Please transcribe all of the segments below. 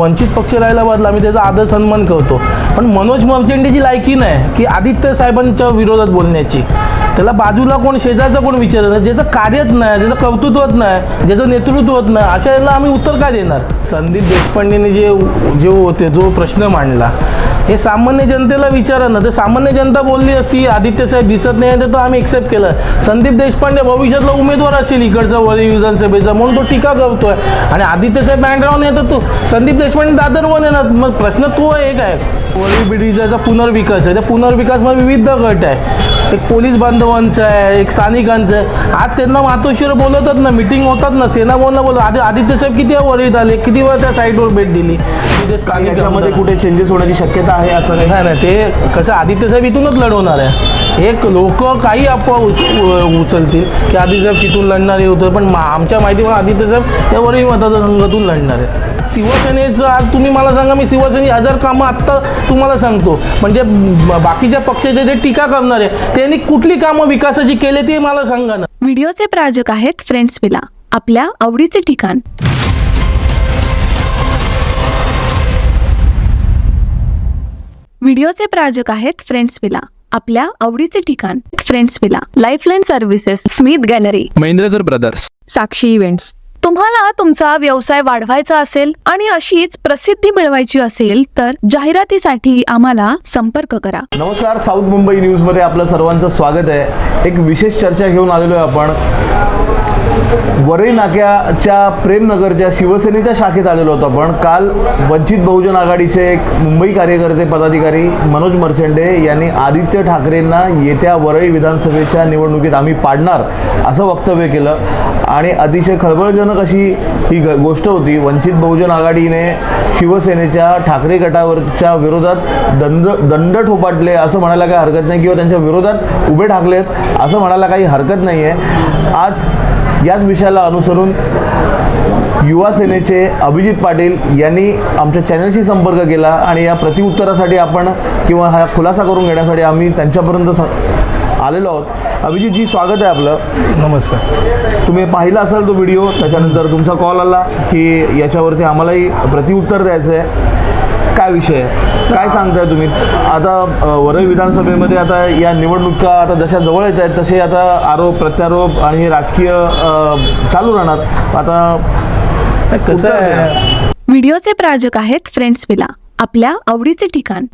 वंचित पक्ष राहायला बदला आम्ही त्याचा आदर सन्मान करतो. पण मनोज मर्चेंटीची लायकी नाही की आदित्य साहेबांच्या विरोधात बोलण्याची. त्याला बाजूला कोण शेजारचा कोण विचारत नाही? ज्याचं कार्यच नाही ज्याचं कर्तृत्वच नाही ज्याचं नेतृत्वच नाही अशा याला आम्ही उत्तर काय देणार? संदीप देशपांडेने जे जे होते जो प्रश्न मांडला हे सामान्य जनतेला विचारा ना. तर सामान्य जनता बोलली असती आदित्य साहेब दिसत नाही तर तो आम्ही एक्सेप्ट केलं. संदीप देशपांडे भविष्यातला उमेदवार असेल इकडचा वळी विधानसभेचा म्हणून तो टीका करतोय. आणि आदित्य साहेब बँकग्राऊंड येतात तो संदीप देशपांडे दादरवन येणार मग प्रश्न तो एक आहे वळी बिडीचा पुनर्विकास आहे. त्या पुनर्विकासमध्ये विविध गट आहे. एक पोलीस बांध बांधवांचं आहे एक स्थानिकांचं आहे. आज त्यांना मातोश्वर बोलवतात ना मिटिंग होतात ना सेना बोलणं बोलत आधी आदित्य साहेब किती वेळा आले? किती वेळा त्या साईटवर भेट दिली? तिथे स्थानिक याच्यामध्ये आमदार- कुठे चेंजेस होण्याची शक्यता आहे असं काही नाही नाही ते कसं आदित्य साहेब इथूनच लढवणार आहे. एक लोक काही अफवा उचलतील. की आदित्य साहेब तिथून लढणार हे होतं पण मा- आमच्या माहितीवर आदित्य साहेब या वरही मतदारसंघातून लढणार आहे. शिवसेनेचं आज तुम्ही मला सांगा मी शिवसेने हजार कामं आत्ता तुम्हाला सांगतो. म्हणजे बाकीच्या पक्षाचे जे टीका करणार आहे त्यांनी कुठली कामं विकासाची केली ते मला सांगा ना. व्हिडिओचे प्रायोजक आहेत फ्रेंड्स विला. आपल्या आवडीचे ठिकाण. व्हिडिओचे प्रायोजक आहेत फ्रेंड्स विला आपल्या आवडीचे ठिकाण friends villa lifeline services Smith gallery Mahendrakar brothers Sakshi events तुम्हाला तुमचा व्यवसाय वाढवायचा असेल आणि अशीच प्रसिद्धी मिळवायची असेल तर जाहिरातीसाठी आम्हाला संपर्क करा. नमस्कार साऊथ मुंबई न्यूजमध्ये आपलं सर्वांचं स्वागत आहे. एक विशेष चर्चा घेऊन आलेलो आहे आपण. वरई नाक्याच्या प्रेमनगरच्या शिवसेनेच्या शाखेत आलेलो होतो आपण काल वंचित बहुजन आघाडीचे एक मुंबई कार्यकर्ते पदाधिकारी मनोज मर्चंडे यांनी आदित्य ठाकरेंना येत्या वरई विधानसभेच्या निवडणुकीत आम्ही पाडणार असं वक्तव्य केलं. आणि अतिशय खळबळजनक अशी ही ग गोष्ट होती वंचित बहुजन आघाडीने शिवसेनेच्या ठाकरे गटावरच्या विरोधात दंड दंड ठोपाटले असं म्हणायला काही हरकत नाही किंवा त्यांच्या विरोधात उभे ठाकलेत असं म्हणायला काही हरकत नाही आहे आज याच विषयाला अनुसरून युवा सेनेचे अभिजित पाटील यांनी आमच्या चॅनलशी संपर्क केला आणि या प्रतिउत्तरासाठी आपण किंवा हा खुलासा करून घेण्यासाठी आम्ही त्यांच्यापर्यंत स- आलेलो आहोत. अभिजितजी स्वागत आहे आपलं. नमस्कार. तुम्ही पाहिला असाल तो व्हिडिओ त्याच्यानंतर तुमचा कॉल आला की याच्यावरती आम्हालाही प्रतिउत्तर द्यायचं आहे काय विषय? आहे काय सांगताय तुम्ही? आता वरळी विधानसभेमध्ये आता या निवडणुका आता जशा जवळ येत आहेत तसे आता आरोप प्रत्यारोप आणि हे राजकीय चालू राहणार. आता कसं आहे. व्हिडिओचे प्रायोजक आहेत फ्रेंड्स विला. आपल्या आवडीचे ठिकाण.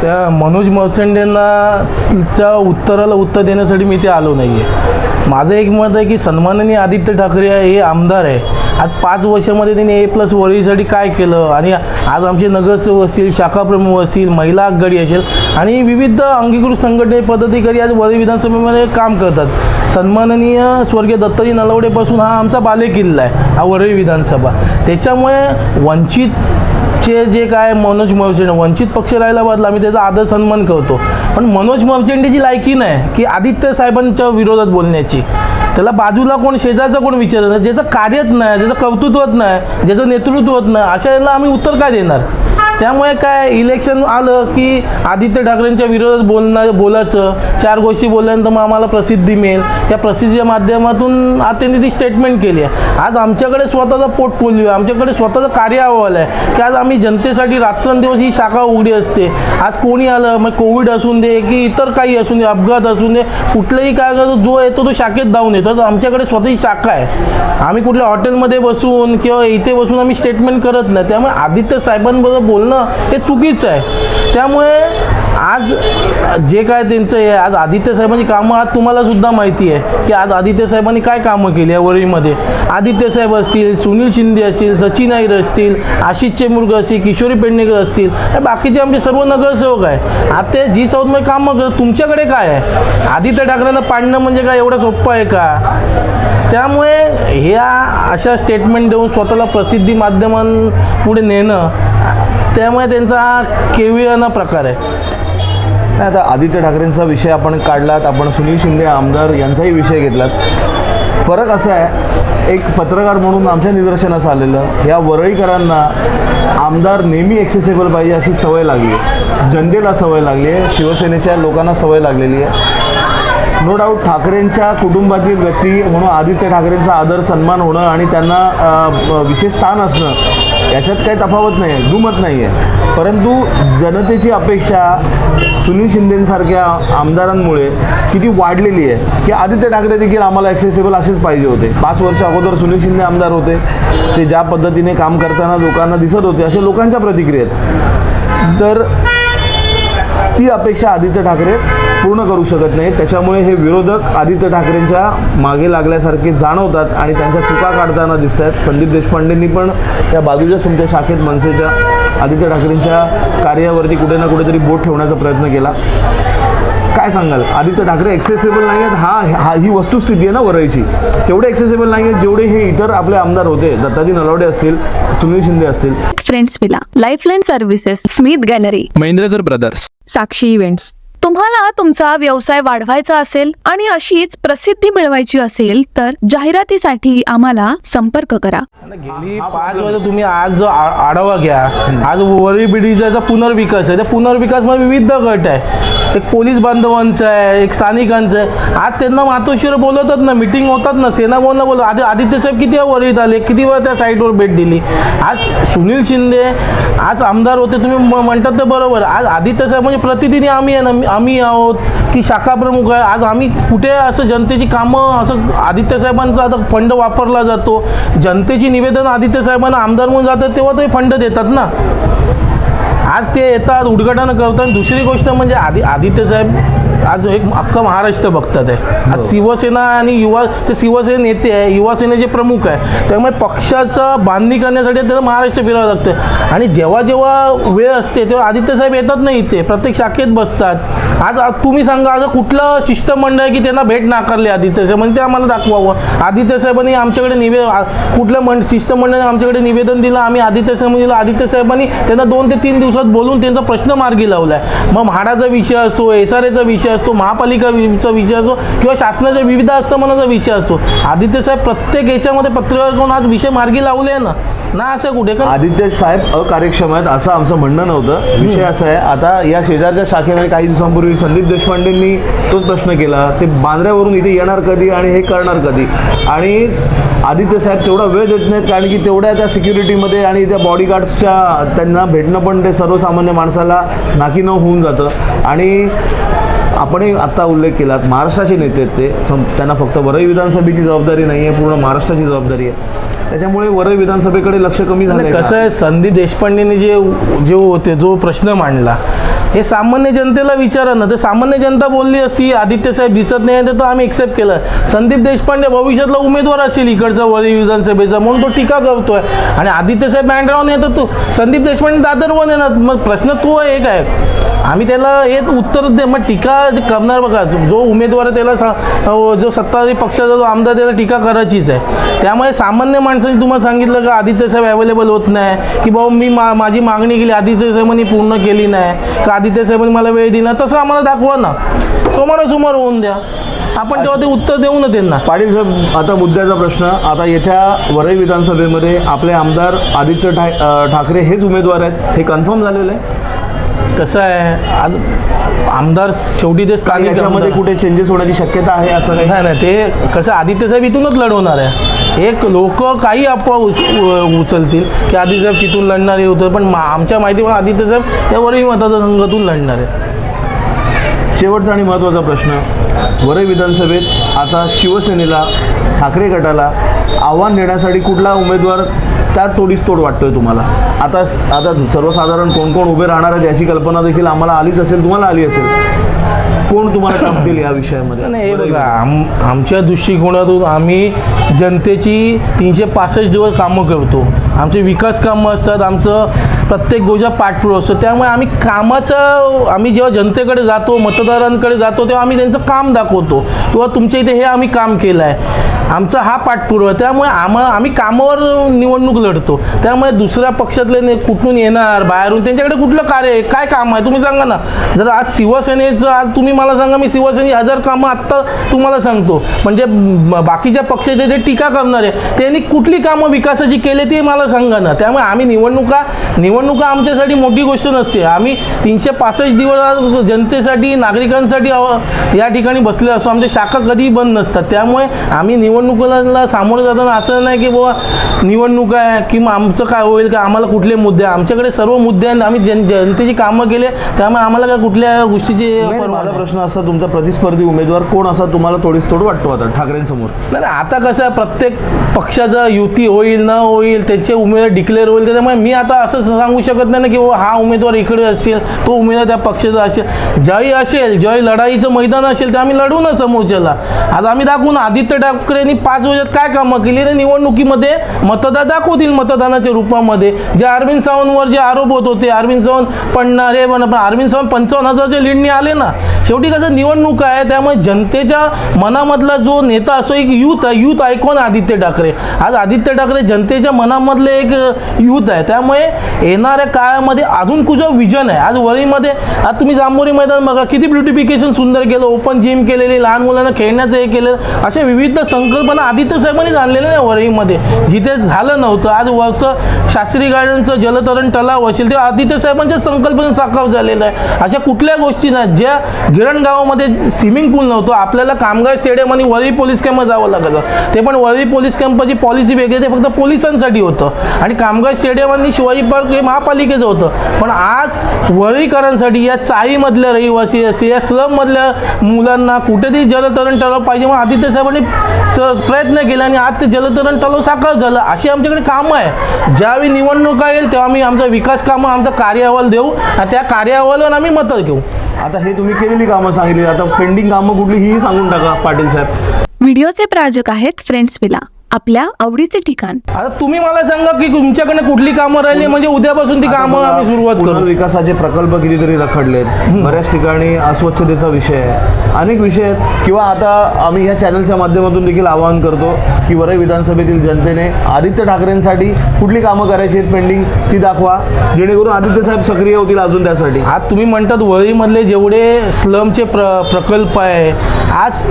त्या मनोज मर्चंडेंना उत्तराला उत्तर देण्यासाठी मी ते आलो नाही आहे माझं एक मत आहे की सन्माननीय आदित्य ठाकरे हे आमदार आहे. आज पाच वर्षामध्ये त्यांनी ए प्लस वरळीसाठी काय केलं? आणि आज आमचे नगरसेवक असतील शाखा प्रमुख असतील महिला आघाडी असेल आणि विविध अंगीकृत संघटने पदाधिकारी आज वरळी विधानसभेमध्ये काम करतात. सन्माननीय स्वर्गीय दत्ताजी नलवडेपासून हा आमचा बालेकिल्ला आहे हा वरळी विधानसभा. त्याच्यामुळे वंचित चे जे काय मनोज मर्चेंट वंचित पक्ष राहायला बदला आम्ही त्याचा आदर सन्मान करतो. पण मनोज मर्चेंटीची लायकी नाही की आदित्य साहेबांच्या विरोधात बोलण्याची. त्याला बाजूला कोण शेजारचा कोण विचारत नाही ज्याचं कार्यच नाही ज्याचं कर्तृत्वच नाही ज्याचं नेतृत्वच नाही अशा याला आम्ही उत्तर काय देणार? त्यामुळे काय इलेक्शन आलं की आदित्य ठाकरेंच्या विरोधात बोलणं बोलायचं. चार गोष्टी बोलल्यानंतर मग आम्हाला प्रसिद्धी मिळेल. त्या प्रसिद्धीच्या माध्यमातून आज त्यांनी ती स्टेटमेंट केली आहे. आज आमच्याकडे स्वतःचा पोर्टफोलिओ आहे. आमच्याकडे स्वतःचं कार्य अहवाल आहे की आज आम्ही जनतेसाठी रात्रंदिवस ही शाखा उघडी असते. आज कोणी आलं मग कोविड असून दे की इतर काही असून दे अपघात असून दे कुठलंही काय करतो जो येतो तो शाखेत जाऊन येतो. तर आमच्याकडे स्वतःची शाखा आहे. आम्ही कुठल्या हॉटेलमध्ये बसून किंवा इथे बसून आम्ही स्टेटमेंट करत नाही. त्यामुळे आदित्य साहेबांबरोबर बोलणं हे चुकीचं आहे. त्यामुळे आज जे काय त्यांचं आहे आज आदित्य साहेबांची कामं आज तुम्हाला सुद्धा माहिती आहे की आज आदित्य साहेबांनी काय कामं केली आहे वरळीमध्ये आदित्य साहेब असतील सुनील शिंदे असतील सचिन आईर असतील आशिष चेमुर्ग असतील किशोरी पेडणेकर असतील बाकीचे आमचे सर्व नगरसेवक आहे. आता ते जी साऊथमध्ये कामं करत तुमच्याकडे काय आहे? आदित्य ठाकरेंना पाडणं म्हणजे काय एवढं सोपं आहे का? त्यामुळे ह्या अशा स्टेटमेंट देऊन स्वतःला प्रसिद्धी माध्यमांपुढे नेणं त्यामुळे त्यांचा हा केविळाना प्रकार आहे. नाही आता आदित्य ठाकरेंचा विषय आपण काढलात आपण सुनील शिंदे आमदार यांचाही विषय घेतलात. फरक असा आहे एक पत्रकार म्हणून आमच्या निदर्शनास आलेलं या वरळीकरांना आमदार नेहमी ॲक्सेसेबल पाहिजे अशी सवय लागली आहे. जनतेला सवय लागली आहे शिवसेनेच्या लोकांना सवय लागलेली आहे. नो डाऊट ठाकरेंच्या कुटुंबातील व्यक्ती म्हणून आदित्य ठाकरेंचा आदर सन्मान होणं आणि त्यांना विशेष स्थान असणं याच्यात काही तफावत नाही आहे दुमत नाही आहे परंतु जनतेची अपेक्षा सुनील शिंदेसारख्या आमदारांमुळे किती वाढलेली आहे की आदित्य ठाकरे देखील आम्हाला ॲक्सेसिबल असेच पाहिजे होते. पाच वर्ष अगोदर सुनील शिंदे आमदार होते ते ज्या पद्धतीने काम करताना लोकांना दिसत होते अशा लोकांच्या प्रतिक्रियेत. तर ती अपेक्षा आदित्य ठाकरे पूर्ण करू शकत नाही त्याच्यामुळे हे विरोधक आदित्य ठाकरेंच्या मागे लागल्यासारखे जाणवतात आणि त्यांच्या चुका काढताना दिसत आहेत संदीप देशपांडेंनी पण त्या बाजूच्या तुमच्या शाखेत मनसेच्या आदित्य ठाकरेंच्या कार्यावरती कुठे ना कुठेतरी बोट ठेवण्याचा प्रयत्न केला. काय सांगाल? आदित्य ठाकरे एक्सेसिबल नाही आहेत हा हा ही वस्तुस्थिती आहे ना वरईची तेवढे एक्सेसिबल नाही आहेत जेवढे हे इतर आपले आमदार होते. दत्ताजी नलावडे असतील सुनील शिंदे असतील. Friends villa lifeline services Smith gallery Mahendrakar brothers Sakshi events तुम्हाला तुमचा व्यवसाय वाढवायचा असेल आणि अशीच प्रसिद्धी मिळवायची असेल तर जाहिरातीसाठी आम्हाला संपर्क करा. गेली पाच वर्ष तुम्ही आज जो आढावा घ्या आज वरी पिढीचा पुनर्विकास आहे त्या पुनर्विकासमध्ये विविध गट आहे. एक पोलीस बांधवांचं आहे एक स्थानिकांचं आहे. आज त्यांना मातोश्वर बोलवतात ना मिटिंग होतात ना सेना बोलणं बोलत आधी आदित्य साहेब किती वेळा वरीत आले किती वेळा त्या साईटवर भेट दिली? आज सुनील शिंदे आज आमदार होते तुम्ही म्हणतात ते बरोबर. आज आदित्य साहेब म्हणजे प्रतिनिधी आम्ही आहे ना आम्ही आहोत की शाखा प्रमुख आहे. आज आम्ही कुठे असं जनतेची कामं असं आदित्य साहेबांचा आता फंड वापरला जातो. जनतेची निवेदन आदित्य साहेबांना आमदार म्हणून जातात तेव्हा ते फंड देतात ना. आज ते येतात उद्घाटन करतात. आणि दुसरी गोष्ट म्हणजे आदि आदित्य साहेब आज एक अख्खं महाराष्ट्र बघतात आहे. आज शिवसेना आणि युवा ते शिवसेना नेते आहे युवा सेनेचे प्रमुख आहे. त्यामुळे पक्षाचं बांधणी करण्यासाठी त्यांना महाराष्ट्र फिरावं लागतं आणि जेव्हा जेव्हा वेळ असते तेव्हा आदित्य साहेब येतात नाही इथे प्रत्येक शाखेत बसतात. आज तुम्ही सांगा आज कुठलं शिष्टमंडळ आहे की त्यांना भेट नाकारली आदित्य साहेब? म्हणजे ते आम्हाला दाखवावं. आदित्य साहेबांनी आमच्याकडे निवे आ- कुठलं मंड शिष्टमंडळाने आमच्याकडे निवेदन दिलं आम्ही आदित्य साहेब दिलं. आदित्य साहेबांनी त्यांना दोन ते तीन दिवसात बोलून त्यांचा प्रश्न मार्गी लावलाय. मग म्हाडाचा विषय असो एस आर एचा विषय असतो महापालिकाचा विषय असो किंवा शासनाच्या विविध आस्थापनाचा विषय असतो. आदित्य साहेब प्रत्येक याच्यामध्ये पत्रकार करून आज विषय मार्गी लावले आहे ना. ना असं कुठे? का आदित्य साहेब अकार्यक्षम आहेत असं आमचं म्हणणं नव्हतं. विषय असा आहे आता या शेजारच्या शाखेमध्ये काही दिवसांपूर्वी संदीप देशपांडेंनी तोच प्रश्न केला. ते बांद्र्यावरून इथे येणार कधी आणि हे करणार कधी? आणि आदित्य साहेब तेवढा वेळ देत नाहीत कारण की तेवढ्या त्या सिक्युरिटीमध्ये आणि त्या बॉडीगार्ड्सच्या त्यांना भेटणं पण ते सर्वसामान्य माणसाला नाकी न होऊन जातं. आणि आपणही आत्ता उल्लेख केलात महाराष्ट्राचे नेते आहेत ते. त्यांना फक्त वरळी विधानसभेची जबाबदारी नाही आहे पूर्ण महाराष्ट्राची जबाबदारी आहे. त्याच्यामुळे वरळी विधानसभेकडे लक्ष कमी झालं नाही, कसं आहे संदीप देशपांडेने जे जे होते जो प्रश्न मांडला हे सामान्य जनतेला विचारा ना. तर सामान्य जनता बोलली असती आदित्य साहेब दिसत नाही तर तो आम्ही एक्सेप्ट केलं. संदीप देशपांडे भविष्यातला उमेदवार असेल इकडचा वळी विधानसभेचा म्हणून तो टीका करतोय. आणि आदित्य साहेब बँड्रावून येतात तू संदीप देशपांडे दादरवर येणार मग प्रश्न तो एक आहे आम्ही त्याला हे उत्तर दे. मग टीका करणार बघा. जो उमेदवार आहे त्याला सा- जो सत्ताधारी पक्षाचा जो आमदार त्याला टीका करायचीच आहे. त्यामुळे सामान्य माणसांनी तुम्हाला सांगितलं का आदित्य साहेब अवेलेबल होत नाही? की भाऊ मी मा माझी मागणी केली आदित्य साहेबांनी पूर्ण केली नाही. का आदित्य साहेबांनी मला वेळ दिला तसं आम्हाला दाखवा ना. समोरासमोर होऊन द्या. आपण तेव्हा ते उत्तर देऊ ना त्यांना. पाटील साहेब आता मुद्द्याचा प्रश्न आता येत्या वरळी विधानसभेमध्ये आपले आमदार आदित्य ठा ठाकरे हेच उमेदवार आहेत हे कन्फर्म झालेलं आहे? कसं आहे? आज आमदार शेवटी ते स्थानिक याच्यामध्ये कुठे चेंजेस होण्याची शक्यता आहे असं काही? नाही नाही ते कसं आदित्य साहेब इथूनच लढवणार आहे. एक लोक काही अफवा उच उचलतील की आदित्य साहेब तिथून लढणारे होतं पण मा आमच्या माहितीवर आदित्य साहेब या वरही मतदारसंघातून लढणार आहे. शेवटचा आणि महत्त्वाचा प्रश्न. वरळी विधानसभेत आता शिवसेनेला ठाकरे गटाला आव्हान देण्यासाठी कुठला उमेदवार त्यात तोडीस तोड वाटतोय तुम्हाला. आता आता सर्वसाधारण कोण कोण उभे राहणार आहेत याची कल्पना देखील आम्हाला आलीच असेल तुम्हाला आली असेल. कोण तुम्हाला टाकतील या विषयामध्ये? नाही हे बघा आम आमच्या दृष्टिकोनातून आम्ही जनतेची तीनशे पासष्ट दिवस कामं करतो. आमचे विकास कामं असतात आमचं प्रत्येक गोष्ट पाठपुरावा असतो. त्यामुळे आम्ही कामाचं आम्ही जेव्हा जनतेकडे जातो मतदारांकडे जातो तेव्हा आम्ही त्यांचं काम दाखवतो. किंवा तुमच्या इथे हे आम्ही काम केलं आहे आमचा हा पाठपुरावा. आहे. त्यामुळे आम्हा आम्ही कामावर निवडणूक लढतो. त्यामुळे दुसऱ्या पक्षातले ने कुठून येणार बाहेरून त्यांच्याकडे कुठलं कार्य आहे काय काम आहे तुम्ही सांगा ना. जर आज शिवसेनेचं आज तुम्ही मला सांगा मी शिवसेनेची हजार कामं आत्ता तुम्हाला सांगतो. म्हणजे बाकीच्या पक्षाचे जे टीका करणार आहे त्यांनी कुठली कामं विकासाची केली ते मला सांगा ना. त्यामुळे आम्ही निवडणुका निवडणुका आमच्यासाठी मोठी गोष्ट नसते. आम्ही तीनशे पासष्ट दिवस जनतेसाठी नागरिकांसाठी या ठिकाणी बसले असतो. आमच्या शाखा कधीही बंद नसतात. त्यामुळे आम्ही निवडणुकीला सामोरं जाताना असं नाही की बाबा निवडणूक आहे की मग आमचं काय होईल का आम्हाला कुठले मुद्दे आमच्याकडे सर्व मुद्दे आहेत आम्ही जन जनतेची कामं केले त्यामुळे आम्हाला काय कुठल्या गोष्टीची माझा. प्रश्न असा तुमचा प्रतिस्पर्धी उमेदवार कोण असा तुम्हाला थोडीस थोड वाटतो आता ठाकरेंसमोर? नाही नाही, आता कसं आहे प्रत्येक पक्षाचा युती होईल न होईल त्याचे उमेदवार डिक्लेअर होईल त्याच्यामुळे मी आता असं सांगू शकत नाही ना की बाबा हा उमेदवार इकडे असेल तो उमेदवार त्या पक्षाचा असेल. ज्याही असेल ज्याही लढाईचं मैदान असेल ते आम्ही लढू ना समोरच्याला. आज आम्ही दाखवू ना आदित्य ठाकरेंनी पाच वर्षात काय कामं केली निवडणुकीमध्ये मतदा दाखवतील मतदानाच्या रूपामध्ये. जे अरविंद सावंतवर जे आरोप होत होते अरविंद सावंत पडणार हे पण अरविंद सावंत पंचावन्न हजारच्या लीडने आले ना. शेवटी कसं निवडणूक आहे त्यामुळे जनतेच्या मनामधला जो नेता असो एक युथ आहे युथ आयकॉन आदित्य ठाकरे. आज आदित्य ठाकरे जनतेच्या मनामधले एक युथ आहे. त्यामुळे येणाऱ्या काळामध्ये अजून कुठं विजन आहे. आज वळीमध्ये आज तुम्ही जांभोरी मैदान बघा किती ब्युटिफिकेशन सुंदर केलं ओपन जिम केलेली लहान मुलांना खेळण्याचं हे केलं अशा विविध संकल्पना आदित्य साहेबांनीच आणलेल्या नाही वरळीमध्ये जिथे झालं नव्हतं. आज वरचं शास्त्री गार्डनचं जलतरण तलाव असेल ते आदित्य साहेबांच्या संकल्पने साकार झालेलं आहे. अशा कुठल्या गोष्टी नाही ज्या गिरण गावामध्ये स्विमिंग पूल नव्हतं आपल्याला कामगार स्टेडियम आणि वरळी पोलीस कॅम्प जावं लागायचं ते पण वरळी पोलीस कॅम्पची पॉलिसी वेगळी ते फक्त पोलिसांसाठी होतं. आणि कामगार स्टेडियम आणि शिवाजी पार्क हे महापालिकेचं होतं. पण आज वरळीकरांसाठी या चाळीमधल्या रहिवासी असे या स्लममधल्या मुलांना कुठेतरी जलतरण तलाव पाहिजे मग आदित्य साहेबांनी स प्रयत्न केला आणि आज ते जलतरण तलाव साकार झालं. अशी आमच्याकडे कामं आहे. ज्यावेळी निवडणुका येईल तेव्हा आम्ही आमचा विकास कामं आमचा कार्य अहवाल देऊ आणि त्या कार्य अहवालावर आम्ही मतं घेऊ. आता हे तुम्ही केलेली कामं सांगितली. आता पेंडिंग कामं कुठली ही सांगून टाका पाटील साहेब. व्हिडिओचे प्रायोजक आहेत फ्रेंड्स विला. आपल्या आवडीचे ठिकाण. आता तुम्ही मला सांगा की तुमच्याकडे कुठली कामं राहिली? म्हणजे उद्यापासून ती कामं आम्ही सुरुवात करू. विकासाचे प्रकल्प कितीतरी रखडलेत. बऱ्याच ठिकाणी अस्वच्छतेचा विषय आहे. अनेक विषय आहेत. किंवा आता आम्ही ह्या चॅनलच्या माध्यमातून देखील आवाहन करतो की वरई विधानसभेतील जनतेने आदित्य ठाकरेंसाठी कुठली कामं करायची आहेत पेंडिंग ती दाखवा. जेणेकरून आदित्य साहेब सक्रिय होतील अजून त्यासाठी. आज तुम्ही म्हणतात वळीमधले जेवढे स्लमचे प्र प्रकल्प आहे आज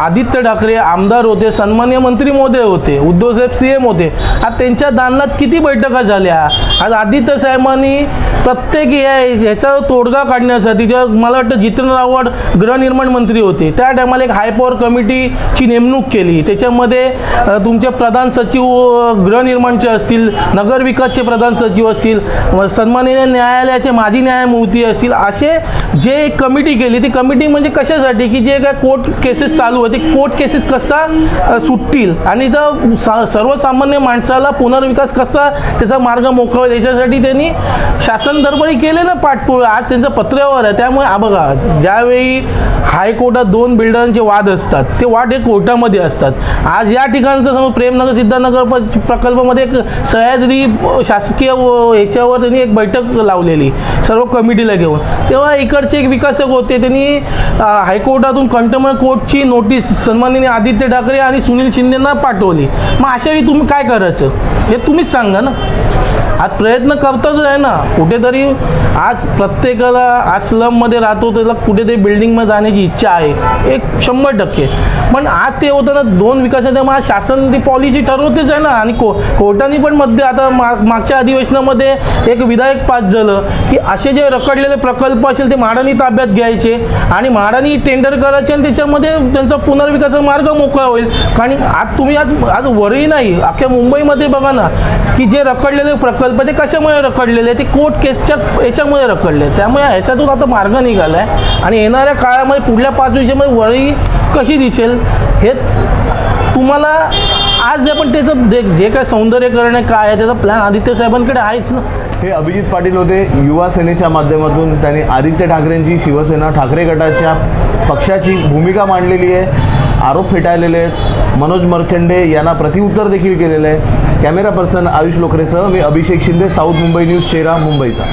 आदित्य ठाकरे आमदार होते सन्मान्य मंत्री महोदय होते. उद्धवसाहेब सी एम होते. आज त्यांच्या दालनात किती बैठका झाल्या? आज आदित्य साहेबांनी प्रत्येक या ह्याचा तोडगा काढण्यासाठी जेव्हा मला वाटतं जितेंद्र आव्हाड गृहनिर्माण मंत्री होते. त्या टायमाला एक हाय पॉवर कमिटीची नेमणूक केली. त्याच्यामध्ये तुमचे प्रधान सचिव गृहनिर्माणचे असतील नगरविकासचे प्रधान सचिव असतील सन्माननीय न्यायालयाचे माजी न्यायमूर्ती असतील असे जे एक कमिटी केली. ती कमिटी म्हणजे कशासाठी? की जे काय कोर्ट केसेस चालू आहे ते कोर्ट केसेस कसा सुटतील? आणि जर सा सर्वसामान्य माणसाला पुनर्विकास कसा त्याचा मार्ग मोकळा याच्यासाठी त्यांनी शासन दरबारी केले ना पाठपुळ आज त्यांचं पत्र्यावर आहे. त्यामुळे बघा ज्यावेळी हायकोर्टात दोन बिल्डरांचे वाद असतात ते वाद हे कोर्टामध्ये असतात. आज या ठिकाणचं समज प्रेमनगर सिद्धानगर प्रकल्पामध्ये एक सह्याद्री शासकीय व- त्यांनी एक बैठक लावलेली सर्व कमिटीला घेऊन. तेव्हा इकडचे एक विकासक होते त्यांनी हायकोर्टातून कंटेम्पररी कोर्टची नोटीस सन्माननीय आदित्य ठाकरे आणि सुनील शिंदेंना पाठवली. मग अशावेळी तुम्ही काय करायचं? हे तुम्हीच सांगा ना. आज प्रयत्न करतच आहे ना. कुठेतरी आज प्रत्येकाला आज स्लममध्ये राहतो त्याला कुठेतरी बिल्डिंगमध्ये जाण्याची इच्छा आहे. एक शंभर टक्के. पण आज ते होतं ना दोन विकासाच्या मग शासन ती पॉलिसी ठरवतेच आहे ना. आणि को कोर्टाने पण मध्ये आता मा मागच्या अधिवेशनामध्ये एक विधायक पास झालं की असे जे रखडलेले प्रकल्प असेल ते म्हाडानी ताब्यात घ्यायचे आणि म्हाडानी टेंडर करायचे आणि त्याच्यामध्ये त्यांचा पुनर्विकासाचा मार्ग मोकळा होईल. कारण आज तुम्ही आज आज वरही नाही. अख्ख्या मुंबईमध्ये बघा ना की जे रखडलेले प्रकल्प ते कशामुळे रखडलेले ते कोर्ट केसच्या याच्यामुळे रखडले. त्यामुळे ह्याच्यातून आता मार्ग निघाला आहे आणि येणाऱ्या काळामध्ये पुढल्या पाच वर्षामध्ये वळी कशी दिसेल हे तुम्हाला आज जे पण त्याचं जे जे काय सौंदर्यकरण आहे काय आहे त्याचा प्लॅन आदित्य साहेबांकडे आहेच ना. हे अभिजित पाटील होते युवा सेनेच्या माध्यमातून. त्यांनी आदित्य ठाकरेंची शिवसेना ठाकरे गटाच्या पक्षाची भूमिका मांडलेली आहे. आरोप फेटाळलेले आहेत. मनोज मर्चंडे यांना प्रतिउत्तर देखील केलेलं आहे. कॅमेरा पर्सन आयुष लोकरेसह मी अभिषेक शिंदे साऊथ मुंबई न्यूज चेहरा मुंबईचा.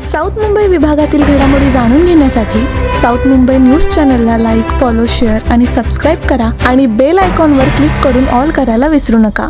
साऊथ मुंबई विभागातील घडामोडी जाणून घेण्यासाठी साऊथ मुंबई न्यूज चॅनलला लाईक फॉलो शेअर आणि सबस्क्राईब करा आणि बेल आयकॉनवर क्लिक करून ऑल करायला विसरू नका.